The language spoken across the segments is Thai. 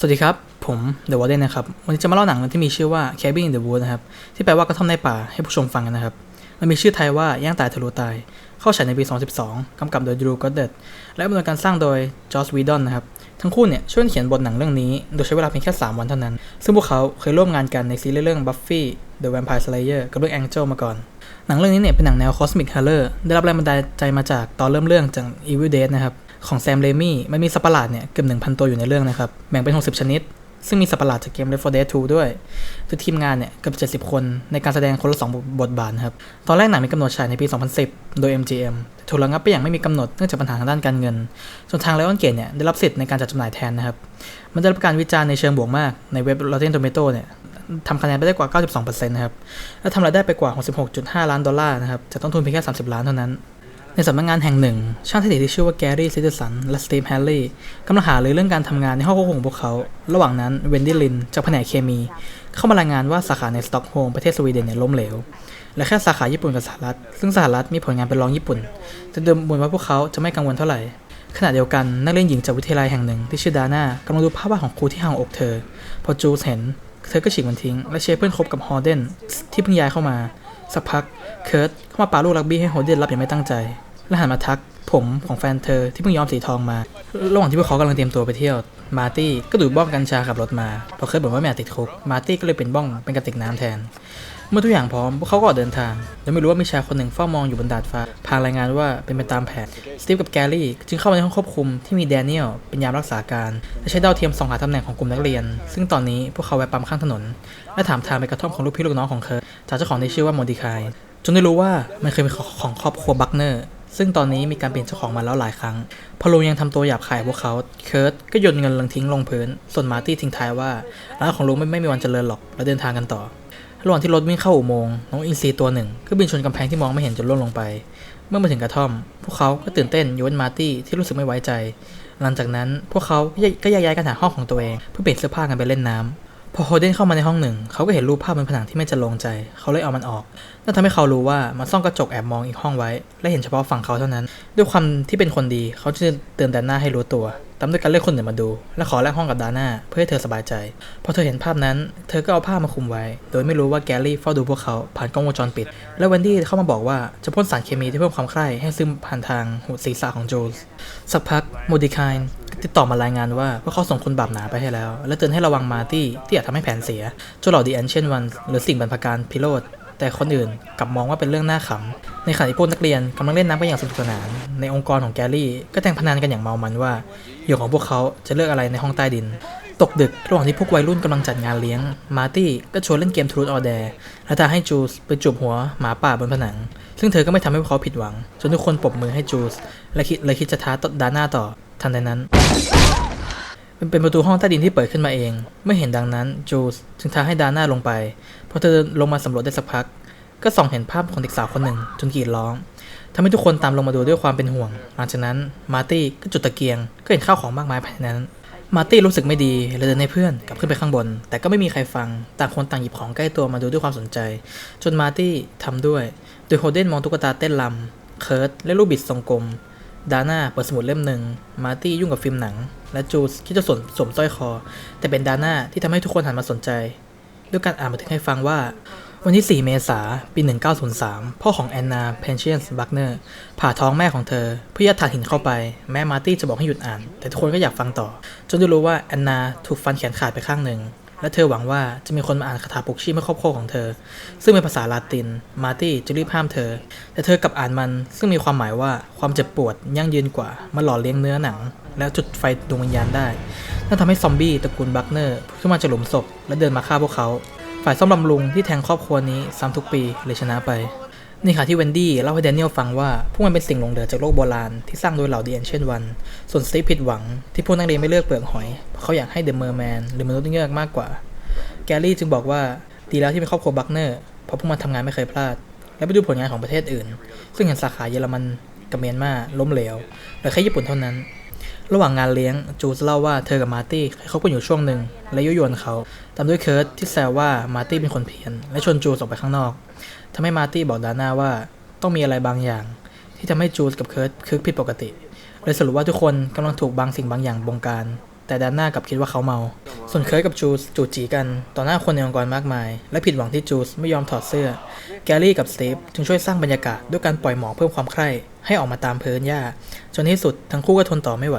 สวัสดีครับ ผม The Warden นนะครับ วันนี้จะมาเล่าหนังเรื่องที่มีชื่อว่า Cabin in the Woods นะครับ ที่แปลว่ากระท่อมในป่าให้ผู้ชมฟังกันนะครับ มันมีชื่อไทยว่าย่างตายทะลุตาย เข้าฉายในปี 2012 กำกับโดย Drew Goddard และดำเนินการสร้างโดย Joss Whedon นะครับ ทั้งคู่เนี่ยช่วยเขียนบทหนังเรื่องนี้ โดยใช้เวลาเพียงแค่ 3 วันเท่านั้น ซึ่งพวกเขาเคยร่วมงานกันในซีรีส์เรื่อง Buffy the Vampire Slayer กับเรื่อง Angel มาก่อน หนังเรื่องนี้เนี่ยเป็นหนังแนว Cosmic Horror ได้รับแรงบันดาลใจมาจากตอนเริ่มเรื่องจาก Evil Dead นะครับ ของแซมเรมี่มันมีสัตว์ประหลาดเนี่ยเกือบ1,000 ตัวอยู่ในเรื่องนะครับ แบ่งเป็น 60 ชนิด ซึ่งมีสัตว์ประหลาดจากเกม Left 4 Dead 2 ด้วยคือทีมงานเนี่ยเกือบ70 คนในการแสดงคนละ 2 บทบาทครับ ตอนแรกหนังมีกำหนดฉายในปี 2010 โดย MGM ถูกระงับไปอย่างไม่มีกำหนดเนื่องจากปัญหาทางด้านการเงินจนทาง Lionsgate เนี่ยได้รับสิทธิ์ในการจัดจำหน่ายแทนนะครับมันได้รับการวิจารณ์ในเชิงบวกมากในเว็บ Rotten Tomato เนี่ยทำคะแนนไปได้กว่า 92%นะครับและทำรายได้ไปกว่า 66.5 ล้านดอลลาร์นะครับจากต้นทุนเพียงแค่ 30 ล้านเท่านั้น ในสำนักงานแห่งหนึ่ง ช่างเทคนิคที่ชื่อว่าแกรี่ซิตสันและสตีฟแฮร์รี่กำลังหารือเรื่องการทำงานในห้องควบคุมของพวกเขา ระหว่างนั้นเวนดี้ลินจากแผนกเคมี เข้ามารายงานว่าสาขาในสต็อกโฮล์มประเทศสวีเดนเนี่ยล้มเหลวและแค่สาขาญี่ปุ่นกับสหรัฐ ซึ่งสหรัฐมีผลงานเป็นรองญี่ปุ่นแต่ดูเหมือนว่าพวกเขาจะไม่กังวลเท่าไหร่ ขณะเดียวกันนักเรียนหญิงจากวิทยาลัยแห่งหนึ่งที่ชื่อดาน่ากำลังดูภาพวาดของครูที่ห่างอกเธอ พอจูสเห็นเธอก็ฉีกมันทิ้ง และเชฟเพื่อนคบกับฮอร์เดนที่เพิ่งย้ายเข้ามา สักพักเคิร์ตเข้ามาปาลูกรักบี้ให้ฮอเดนรับอย่างไม่ตั้งใจ และหันมาทักผมของแฟนเธอที่เพิ่งย้อมสีทองมา ระหว่างที่พวกเขากำลังเตรียมตัวไปเที่ยว มาร์ตี้ก็ดูบ้องกัญชาขับรถมาพราะเคิร์ตบอกว่าไม่ติดคุก มาร์ตี้ก็เลยเป็นบ้องเป็นกระติกน้ำแทน เมื่อทุกอย่างพร้อมพวกเขาก็ออกเดินทางโดยไม่รู้ว่ามีชายคนหนึ่งเฝ้ามองอยู่บนดาดฟ้า พารายงานว่าเป็นไปตามแผน สตีฟกับแกรี่ จึงเข้ามาในห้องควบคุมที่มีแดเนียลเป็นยามรักษาการและใช้ดาวเทียมส่องหาตำแหน่งของกลุ่มนักเรียน ซึ่งตอนนี้พวกเขาแวะปั๊มข้างถนน และถามทางไปกระท่อมของลูกพี่ลูกน้องของเคิร์จากเจ้าของที่ชื่อว่าโมดิคายจนได้รู้ว่ามันเคยเป็นของครอบครัวบักเนอร์ ซึ่งตอนนี้มีการเปลี่ยนเจ้าของมาแล้วหลายครั้ง พอลุงยังทำตัวหยาบคายพวกเขา เคิร์ตก็โยนเงินลงทิ้งลงพื้น ส่วนมาร์ตี้ทิ้งท้ายว่าร้านของลุงไม่ไม่มีวันเจริญหรอก และเดินทางกันต่อ ระหว่างที่รถวิ่งเข้าอุโมงค์ น้องอินซีตัวหนึ่งก็บินชนกำแพงที่มองไม่เห็นจนล่วงลงไป เมื่อมาถึงกระท่อม พวกเขาก็ตื่นเต้นยวนมาร์ตี้ที่รู้สึกไม่ไว้ใจ หลังจากนั้นพวกเขาก็แยกย้ายกันหาห้องของตัวเองเพื่อเปลี่ยนเสื้อผ้ากันไปเล่นน้ำ พอโฮเดนเข้ามาในห้องหนึ่ง เขาก็เห็นรูปภาพบนผนังที่ไม่จะลงใจ เขาเลยเอามันออกนั่นทำให้เขารู้ว่ามันซ่องกระจกแอบมองอีกห้องไว้ และเห็นเฉพาะฝั่งเขาเท่านั้น ด้วยความที่เป็นคนดี เขาจึงเตือนแดาน่าให้รู้ตัว ตามด้วยการเรียกคนอื่นมาดู และขอแลกห้องกับดาน่าเพื่อให้เธอสบายใจ พอเธอเห็นภาพนั้น เธอก็เอาผ้ามาคลุมไว้ โดยไม่รู้ว่าแกรี่เฝ้าดูพวกเขาผ่านกล้องวงจรปิด และเวนดี้เข้ามาบอกว่าจะพ่นสารเคมีที่เพิ่มความใคร่ให้ซึมผ่านทางหูศีรษะของโจลส์สักพักโมดิคายติดต่อมารายงานว่าพวกเขาส่งคนบาปหนาไปให้แล้ว และเตือนให้ระวังมาร์ตี้ที่อาจทำให้แผนเสียจนเหล่าดีแอนเชนวันหรือสิ่งบรรพการพิโรธ แต่คนอื่นกลับมองว่าเป็นเรื่องน่าขำ ในขณะที่พวกนักเรียนกำลังเล่นน้ำกันอย่างสนุกสนาน ในองค์กรของแกรี่ ก็แทงพนันกันอย่างเมามันว่าเหยื่อของพวกเขาจะเลือกอะไรในห้องใต้ดิน ตกดึกระหว่างที่พวกวัยรุ่นกำลังจัดงานเลี้ยง มาร์ตี้ก็ชวนเล่นเกมทรูดออเดร์และท้าให้จูสไปจูบหัวหมาป่าบนผนัง ซึ่งเธอก็ไม่ทำให้พวกเขาผิดหวัง จนทุกคนปรบมือให้จูสและคิดเลยคิดจะท้าดาน่าต่อทันใดนั้นมันเป็นประตูห้องใต้ดินที่เปิดขึ้นมาเอง เมื่อเห็นดังนั้นจูสจึงท้าให้ดาน่าลงไป พอเธอลงมาสำรวจได้สักพัก ก็ส่องเห็นภาพของเด็กสาวคนหนึ่งจนกรีดร้องทำให้ทุกคนตามลงมาดูด้วยความเป็นห่วง หลังจากนั้นมาร์ตี้ก็จุดตะเกียง ก็เห็นข้าวของมากมายภายในนั้น มาร์ตี้รู้สึกไม่ดีเลยเดินให้เพื่อนกลับขึ้นไปข้างบน แต่ก็ไม่มีใครฟัง ต่างคนต่างหยิบของใกล้ตัวมาดูด้วยความสนใจ จนมาร์ตี้ทำด้วย โดยโฮเดนมองตุ๊กตาเต้นรำเคิร์ตและลูกบิดทรงกลม ดาน่าเปิดสมุดเล่มหนึ่ง มาร์ตี้ยุ่งกับฟิล์มหนัง และจูสคิดจะสวมสวมสร้อยคอ แต่เป็นดาน่าที่ทำให้ทุกคนหันมาสนใจ ด้วยการอ่านบันทึกให้ฟังว่า วันที่ 4 เมษายนปี 1903 พ่อของแอนนาเพนเชียนส์บักเนอร์ผ่าท้องแม่ของเธอ เพื่อยัดถ่านหินเข้าไป แม่มาร์ตี้จะบอกให้หยุดอ่าน แต่ทุกคนก็อยากฟังต่อ จนได้รู้ว่าแอนนาถูกฟันแขนขาดไปข้างหนึ่ง และเธอหวังว่าจะมีคนมาอ่านคาถาปลุกชีพให้ครอบครัวของเธอ ซึ่งเป็นภาษาลาติน มาร์ตี้จะรีบห้ามเธอ แต่เธอกลับอ่านมันซึ่งมีความหมายว่าความเจ็บปวดยั่งยืนกว่ามาหล่อเลี้ยงเนื้อหนัง และจุดไฟดวงวิญญาณได้ นั่นทำให้ซอมบี้ตระกูลบักเนอร์ขึ้นมาจากหลุมศพและเดินมาฆ่าพวกเขา ฝ่ายซ่อมบำรุงที่แทงครอบครัวนี้ซ้ำทุกปีเลยชนะไป นี่ค่ะที่เวนดี้เล่าให้แดเนียลฟังว่า พวกมันเป็นสิ่งหลงเหลือจากโลกโบราณที่สร้างโดยเหล่าดีแอนเชนวัน ส่วนสตีฟผิดหวังที่พวกนักเรียนไม่เลือกเปลือกหอย เพราะเขาอยากให้เดอะเมอร์แมนหรือมนุษย์เงือกมากกว่า แกรี่จึงบอกว่าดีแล้วที่เป็นครอบครัวบักเนอร์ เพราะพวกมันทำงานไม่เคยพลาด และไปดูผลงานของประเทศอื่น ซึ่งเห็นสาขาเยอรมันกับเมียนมาล้มเหลวเหลือแค่ญี่ปุ่นเท่านั้น ระหว่างงานเลี้ยงจูสเล่าว่าเธอกับมาร์ตี้เคยคบกันอยู่ช่วงหนึ่งและยุยวนเขาตามด้วยเคิร์ตที่แซวว่ามาร์ตี้เป็นคนเพี้ยนและชวนจูสออกไปข้างนอก ทำให้มาร์ตี้บอกดาน่าว่าต้องมีอะไรบางอย่าง ที่ทำให้จูสกับเคิร์ตคึกผิดปกติเลยสรุปว่าทุกคนกำลังถูกบางสิ่งบางอย่างบงการ แต่ดาน่ากลับคิดว่าเขาเมา ส่วนเคิร์ตกับจูสจูจีกันต่อหน้าคนในองค์กรมากมาย และผิดหวังที่จูสไม่ยอมถอดเสื้อ แกลลี่กับสตีฟจึงช่วยสร้างบรรยากาศด้วยการปล่อยหมอกเพิ่มความใคร่ให้ออกมาตามพื้นหญ้า จนที่สุดทั้งคู่ก็ทนต่อไม่ไหว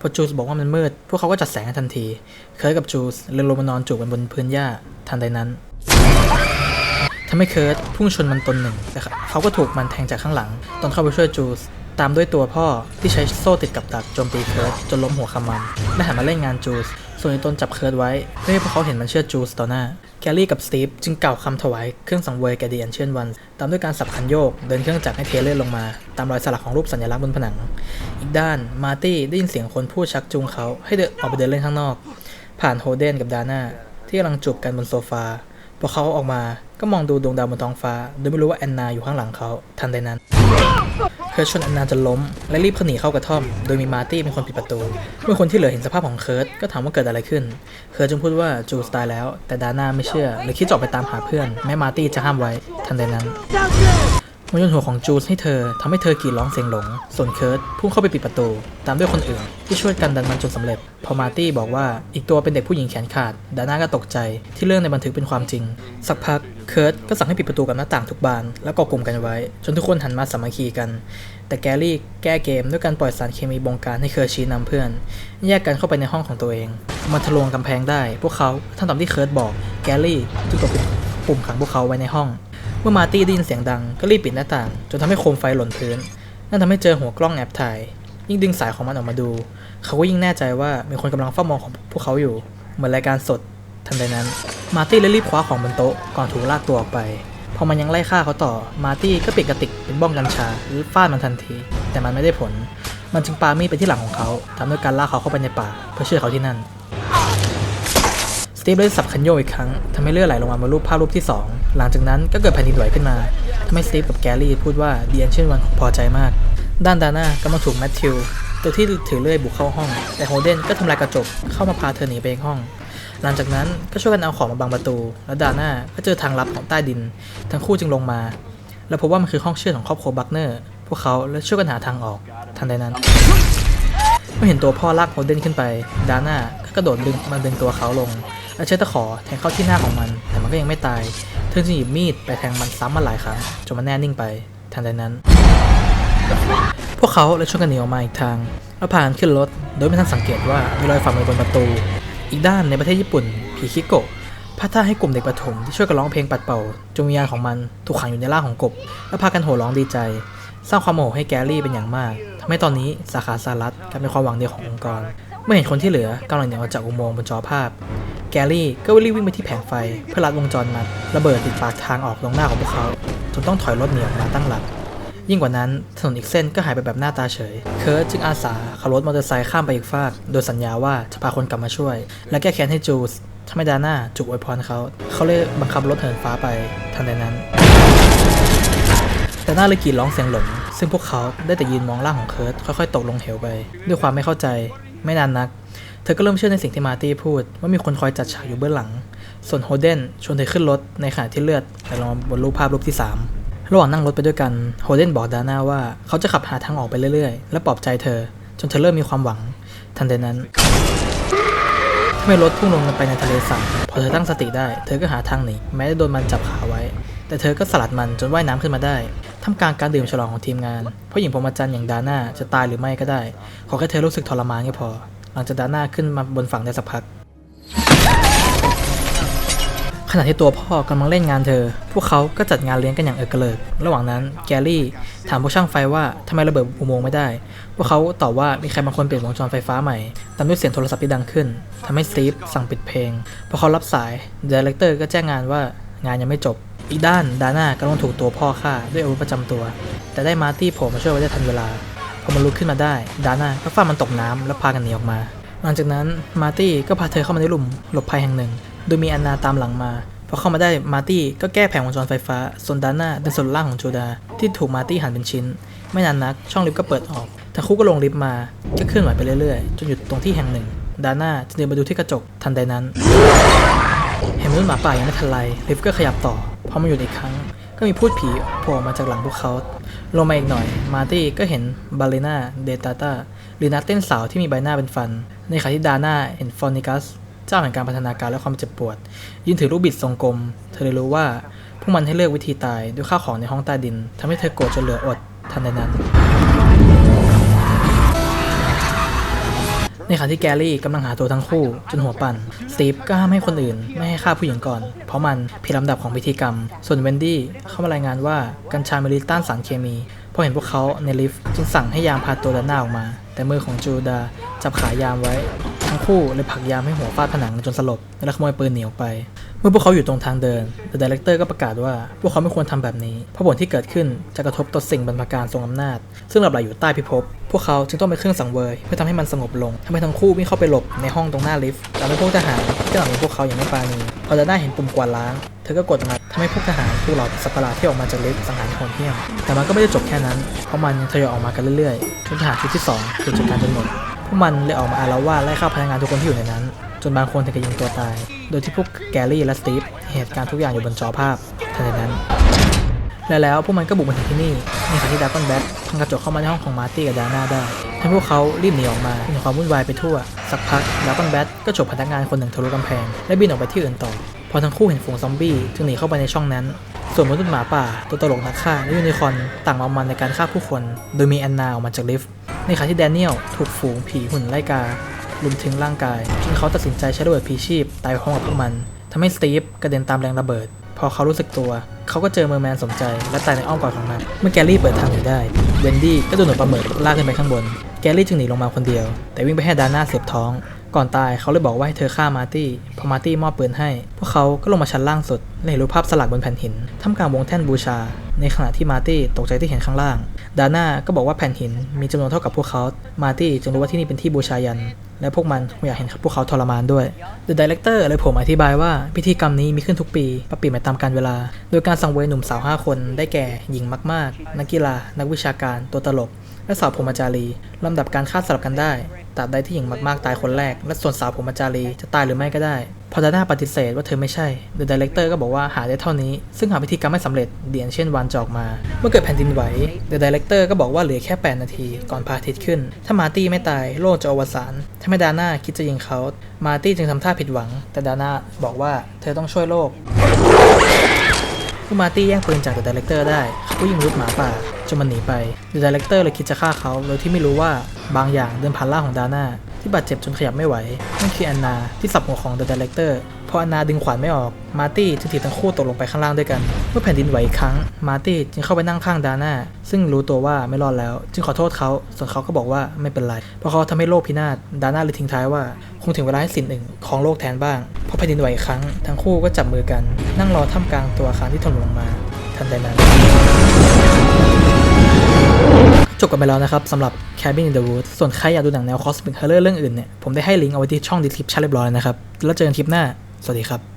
พอจูสบอกว่ามันมืด พวกเขาก็จัดแสงทันที เคิร์ตกับจูสเลยลงมานอนจูบกันบนพื้นหญ้าทันใดนั้น ทำให้เคิร์ตพุ่งชนมันตนหนึ่งแต่เขาก็ถูกมันแทงจากข้างหลัง ตอนเข้าไปช่วยจูสตามด้วยตัวพ่อที่ใช้โซ่ติดกับดักโจมตีเคิร์ตจนล้มหัวขมันและหันมาเล่นงานจูส ส่วนในตนจับเคิร์ตไว้เพื่อให้พวกเขาเห็นมันเชื่อจูสต่อหน้า แกลลี่กับสตีฟจึงกล่าวคำถวายเครื่องสังเวยแกเดียนเช่นวัน ตามด้วยการสับคันโยก เดินเครื่องจักรให้เทเลอร์ลงมา ตามรอยสลักของรูปสัญลักษณ์บนผนัง อีกด้านมาร์ตี้ได้ยินเสียงคนพูดชักจูงเขาให้เดินออกไปเดินเล่นข้างนอก ผ่านโฮเดนกับดาน่าที่กำลังจูบกันบนโซฟา พอเขาออกมาก็มองดูดวงดาวบนท้องฟ้า โดยไม่รู้ว่าแอนนาอยู่ข้างหลังเขาทันใดนั้น เคิร์ตชนแอนนาจนล้ม และรีบขหนีเข้ากระท่อม โดยมีมาร์ตี้เป็นคนปิดประตู เมื่อคนที่เหลือเห็นสภาพของเคิร์ตก็ถามว่าเกิดอะไรขึ้น เคิร์ตจึงพูดว่าจูสตายแล้ว แต่ดาน่าไม่เชื่อเลยคิดจะออกไปตามหาเพื่อน แม้มาร์ตี้จะห้ามไว้ทันใดนั้น มันโยนหัวของจูสให้เธอทำให้เธอกรีดร้องเสียงหลง ส่วนเคิร์ตพุ่งเข้าไปปิดประตู ตามด้วยคนอื่น ที่ช่วยกันดันมันจนสำเร็จ พอมาร์ตี้บอกว่าอีกตัวเป็นเด็กผู้หญิงแขนขาด ดาน่าก็ตกใจที่เรื่องในบันทึกเป็นความจริง สักพักเคิร์ตก็สั่งให้ปิดประตูกับหน้าต่างทุกบาน แล้วก็กลุ่มกันไว้ จนทุกคนหันมาสามัคคีกัน แต่แกรี่แก้เกมด้วยการปล่อยสารเคมีบงการให้เคิร์ตชี้นำเพื่อน แยกกันเข้าไปในห้องของตัวเองมาทะลวงกำแพงได้ พวกเขาทำตามที่เคิร์ตบอก แกรี่จึงกดปุ่มขังพวกเขาไว้ในห้อง เมื่อมาตี้ได้ยินเสียงดังก็รีบปิดหน้าต่าง จนทำให้โคมไฟหล่นพื้น นั่นทำให้เจอหัวกล้องแอบถ่าย ยิ่งดึงสายของมันออกมาดู เขาก็ยิ่งแน่ใจว่ามีคนกำลังเฝ้ามองของพวกเขาอยู่ เหมือนรายการสด ทันใดนั้น มาตี้เลยรีบคว้าของบนโต๊ะก่อนถูกลากตัวออกไป พอมันยังไล่ฆ่าเขาต่อ มาตี้ก็ปิดกระติกเป็นบ้องกัญชาหรือฟาดมันทันที แต่มันไม่ได้ผล มันจึงปามีดไปที่หลังของเขาทำด้วยการลากเขาเข้าไปในป่า เพื่อชื่อเขาที่นั่น สตีฟได้สับคันโยกอีกครั้งทำให้เลือดไหลลงมาบนรูปภาพรูปที่ 2 หลังจากนั้นก็เกิดแผ่นดินไหวขึ้นมาทำให้สตีฟกับแกรี่พูดว่าดีแอนเช่นวันพอใจมาก ด้านดาน่ากำลังถูกแมทธิวตัวที่ถือเลื่อยบุกเข้าห้อง แต่โฮเดนก็ทำลายกระจกเข้ามาพาเธอหนีไปห้อง หลังจากนั้นก็ช่วยกันเอาของมาบังประตู แล้วดาน่าก็เจอทางลับของใต้ดิน ทั้งคู่จึงลงมา แล้วพบว่ามันคือห้องเชื่อของครอบครัวบักเนอร์ พวกเขาเลยช่วยกันหาทางออก ทันใดนั้นเมื่อเห็นตัวพ่อลากโฮเดนขึ้นไป ดาน่าก็กระโดดดึงมาดึงตัวเขาลง และใช้ตะขอแทงเข้าที่หน้าของมัน แต่มันก็ยังไม่ตาย เธอจึงหยิบมีดไปแทงมันซ้ำมาหลายครั้งจนมันแน่นิ่งไป ทันใดนั้น พวกเขาเลยช่วยกันหนีออกมาอีกทางแล้วพากันขึ้นรถ โดยไม่ทันสังเกตว่ามีรอยฝ่ามือบนประตู อีกด้านในประเทศญี่ปุ่นผีคิโกะพัฒนาให้กลุ่มเด็กประถมที่ช่วยกันร้องเพลงปัดเป่าจงวิญญาณของมันถูกขังอยู่ในร่างของกบ และพากันโห่ร้องดีใจ สร้างความโมโหให้แกรี่เป็นอย่างมากทำให้ตอนนี้สาขาสารัฐกลายเป็นความหวังเดียวขององค์กร เมื่อเห็นคนที่เหลือกำลังหนีออกจากอุโมงค์บนจอภาพ แกรี่ก็รีบวิ่งไปที่แผงไฟเพื่อรัดวงจรมัดระเบิดติดปากทางออกตรงหน้าของพวกเขาจนต้องถอยรถหนีออกมาตั้งหลัก ยิ่งกว่านั้นถนนอีกเส้นก็หายไปแบบหน้าตาเฉย เคิร์ตจึงอาสาขับรถมอเตอร์ไซค์ข้ามไปอีกฟากโดยสัญญาว่าจะพาคนกลับมาช่วย และแก้แค้นให้จูสทำให้ดาน่าจุกอวยพรเขาเขาเลยบังคับรถเหินฟ้าไปทันใดนั้น แต่หน้าเลยกรีดร้องเสียงหลงซึ่งพวกเขาได้แต่ยืนมองร่างของเคิร์ตค่อยๆ ตกลงเหวไป ด้วยความไม่เข้าใจ ไม่นานนัก เธอก็เริ่มเชื่อในสิ่งที่มาตี้พูด ว่ามีคนคอยจัดฉากอยู่เบื้องหลัง ส่วนโฮเดนชวนเธอขึ้นรถในขณะที่เลือดไหลลงมาบนรูปภาพรูปที่ 3 ระหว่างนั่งรถไปด้วยกันโฮเดนบอกดาน่าว่าเขาจะขับหาทางออกไปเรื่อยๆ และปลอบใจเธอ จนเธอเริ่มมีความหวัง ทันใดนั้นทำไมรถพุ่งลงไปในทะเลสาบพอเธอตั้งสติได้ เธอก็หาทางหนีแม้จะโดนมันจับขาไว้ แต่เธอก็สลัดมันจนว่ายน้ำขึ้นมาได้ ท่ามกลางการดื่มฉลองของทีมงานเพราะหญิงพรหมจรรย์อย่างดาน่าจะตายหรือไม่ก็ได้ ขอแค่เธอรู้สึกทรมานก็พอ หลังจากดาน่าขึ้นมาบนฝั่งได้สักพัก ขณะที่ตัวพ่อกำลังเล่นงานเธอ พวกเขาก็จัดงานเลี้ยงกันอย่างเอกเลิก ระหว่างนั้นแกรี่ถามพวกช่างไฟว่าทำไมระเบิดอุโมงค์ไม่ได้ พวกเขาตอบว่ามีใครบางคนเปลี่ยนวงจรไฟฟ้าใหม่ ตามด้วยเสียงโทรศัพท์ที่ดังขึ้นทำให้สตีฟสั่งปิดเพลง พอเขารับสายดีเลกเตอร์ก็แจ้งงานว่างานยังไม่จบ อีกด้านดาน่ากำลังถูกตัวพ่อฆ่าด้วยอาวุธประจำตัว แต่ได้มาตี้โผล่มาช่วยไว้ได้ทันเวลาพอมันลุกขึ้นมาได้ดาน่าก็ฟาดมันตกน้ำแล้วพากันหนีออกมา หลังจากนั้นมาตี้ก็พาเธอเข้ามาในหลุมหลบภัยแห่งหนึ่ง โดยมีแอนนาตามหลังมาพอเข้ามาได้มาตี้ก็แก้แผงวงจรไฟฟ้าส่วนดาน่าเป็นส่วนล่างของจูดา ที่ถูกมาตี้หั่นเป็นชิ้น ไม่นานนักช่องลิฟต์ก็เปิดออกทั้งคู่ก็ลงลิฟต์มาก็เคลื่อนไหวไปเรื่อยๆ จนหยุดตรงที่แห่งหนึ่ง ดาน่าจึงเดินมาดูที่กระจกทันใดนั้น เห็นมนุษย์หมาป่ายังไม่ทันไรลิฟต์ก็ขยับต่อพอมาหยุดอีกครั้ง ก็มีพูดผีโผล่มาจากหลังพวกเขาลงมาอีกหน่อย มาร์ตี้ก็เห็นบาเลนาเดตาตาหรือนักเต้นสาวที่มีใบหน้าเป็นฟัน ในขณะที่ดาน่าเห็นฟอนิกัสเจ้าแห่งการพัฒนาการและความเจ็บปวด ยืนถือลูกบิดทรงกลม เธอเลยรู้ว่าพวกมันให้เลือกวิธีตายด้วยข้าวของในห้องใต้ดินทำให้เธอโกรธจนเหลืออดทันใดนั้น ในขณะที่แกรี่กำลังหาตัวทั้งคู่จนหัวปั่นสตีฟก็ห้ามให้คนอื่นไม่ให้ฆ่าผู้หญิงก่อน เพราะมันผิดลำดับของพิธีกรรม ส่วนเวนดี้เข้ามารายงานว่ากัญชามีฤทธิ์ต้านสารเคมีพอเห็นพวกเขาในลิฟต์จึงสั่งให้ยามพาตัวดาน่าออกมา แต่มือของจูดาจับขายามไว้ ทั้งคู่เลยผลักยามให้หัวฟาดผนังจนสลบและขโมยปืนหนีออกไป เมื่อพวกเขาอยู่ตรงทางเดิน The Director ก็ประกาศว่า พวกเขาไม่ควรทำแบบนี้ เพราะผลที่เกิดขึ้นจะกระทบต่อสิ่งบรรพการทรงอำนาจ ซึ่งหลับไหลอยู่ใต้พิภพ พวกเขาจึงต้องเป็นเครื่องสังเวยเพื่อทำให้มันสงบลงทำให้ทั้งคู่วิ่งเข้าไปหลบในห้องตรงหน้าลิฟต์แต่ไม่พวกทหารที่กำลังพวกเขาอย่างไม่ปราณีพอจะได้เห็นปุ่มกวาดล้าง เธอก็กดมันทำให้พวกทหารถูกเหล่าสัตว์ประหลาดที่ออกมาจากลิฟต์สังหารอย่างโหดเหี้ยม แต่มันก็ไม่ได้จบแค่นั้น เพราะมันยังทยอยออกมากันเรื่อยๆจนทหารชุดที่สองถูกจัดการจนหมด พวกมันเลยออกมาอาละวาดไล่ฆ่าพนักงานทุกคนที่อยู่ในนั้น จนบางคนถึงกับยิงตัวตาย โดยที่พวกแกรี่และสตีฟเหตุการณ์ทุกอย่างอยู่บนจอภาพทันใดนั้น และแล้วพวกมันก็บุกมาถึงที่นี่ในขณะที่ดากอนแบทพังกระจกเข้ามาในห้องของมาร์ตี้กับดาน่าได้ทำให้พวกเขารีบหนีออกมามีความวุ่นวายไปทั่ว สักพักดากอนแบทก็ฉกพนักงานคนหนึ่งทะลุกำแพง และบินออกไปที่อื่นต่อ พอทั้งคู่เห็นฝูงซอมบี้จึงหนีเข้าไปในช่องนั้นส่วนมนุษย์หมาป่า ตัวตลกนักฆ่าและยูนิคอร์นต่างมามันในการฆ่าผู้คน โดยมีแอนนาออกมาจากลิฟต์ในขณะที่แดเนียลถูกฝูงผีหุ่นไล่กา ลุมถึงร่างกายจนเขาตัดสินใจใช้ระเบิดพีชีพตายพร้อมกับพวกมันทำให้สตีฟกระเด็นตามแรงระเบิด พอเขารู้สึกตัว เขาก็เจอเมอร์แมนสมใจและตายในอ้อมกอดของมัน เมื่อแกลลี่เปิดทางหนีได้ เวนดี้ก็โดนหนวดปลาหมึกลากขึ้นไปข้างบน แกลลี่จึงหนีลงมาคนเดียว แต่วิ่งไปให้ดาน่าเสียบท้อง ก่อนตายเขาเลยบอกว่าให้เธอฆ่ามาร์ตี้ พอมาร์ตี้มอบปืนให้ พวกเขาก็ลงมาชั้นล่างสุดและเห็นรูปภาพสลักบนแผ่นหินท่ามกลางวงแท่นบูชา ในขณะที่มาร์ตี้ตกใจที่เห็นข้างล่าง ดาน่าก็บอกว่าแผ่นหินมีจำนวนเท่ากับพวกเขา มาร์ตี้จึงรู้ว่าที่นี่เป็นที่บูชายัน และพวกมันคงอยากเห็นพวกเขาทรมานด้วย The Director เลยผมอธิบายว่าพิธีกรรมนี้มีขึ้นทุกปีปรับเปลี่ยนไปตามกาลเวลา โดยการสังเวยหนุ่มสาว 5 คนได้แก่หญิงมากๆ นักกีฬา นักวิชาการตัวตลก และสาวผมจารีลำดับการฆ่าสลับกันได้ตราบใดที่หญิงมากๆตายคนแรก และส่วนสาวผมจารีจะตายหรือไม่ก็ได้ พอดาน่าปฏิเสธว่าเธอไม่ใช่ The Director ก็บอกว่าหาได้เท่านี้ ซึ่งหากพิธีกรรมไม่สำเร็จเดียนเช่นวันจอกมา เมื่อเกิดแผ่นดินไหว The Director ก็บอกว่าเหลือแค่ 8 นาที ก่อนพระอาทิตย์ขึ้น ถ้ามาตี้ไม่ตายโลกจะอวสานถ้าไม่ดาน่าคิดจะยิงเขามาตี้จึงทำท่าผิดหวัง แต่ดาน่าบอกว่าเธอต้องช่วยโลกเมื่อมาตี้แย่งปืนจาก The Director ได้เขาก็ยิงมนุษย์หมาป่า นมันหนีไป The Director เลยคิดจะฆ่าเขาโดยที่ไม่รู้ว่าบางอย่างเดินผ่านร่างของดาน่าที่บาดเจ็บจนขยับไม่ไหวนั่นคือแอนนาที่สับหัวของ The Director พอแอนนาดึงขวานไม่ออกมาร์ตี้จึงถีบทั้งคู่ตกลงไปข้างล่างด้วยกัน เมื่อแผ่นดินไหวอีกครั้งมาร์ตี้จึงเข้าไปนั่งข้างดาน่าซึ่งรู้ตัวว่าไม่รอดแล้ว จึงขอโทษเขาส่วนเขาก็บอกว่าไม่เป็นไรเพราะเขาทำให้โลกพินาศดาน่าเลยทิ้งท้ายว่าคงถึงเวลาให้สิ่งหนึ่งของโลกแทนบ้างพอแผ่นดินไหวอีกครั้งทั้งคู่ก็จับมือกัน นั่งรอท่ามกลางตัวอาคารที่ถล่มลงมา ทันใดนั้น จบกันไปแล้วนะครับสำหรับ Cabin in the Woods ส่วนใครอยากดูหนังแนว Cosmic Horror เรื่องอื่นเนี่ย ผมได้ให้ลิงก์เอาไว้ที่ช่อง description เรียบร้อยแล้วนะครับ แล้วเจอกันคลิปหน้า สวัสดีครับ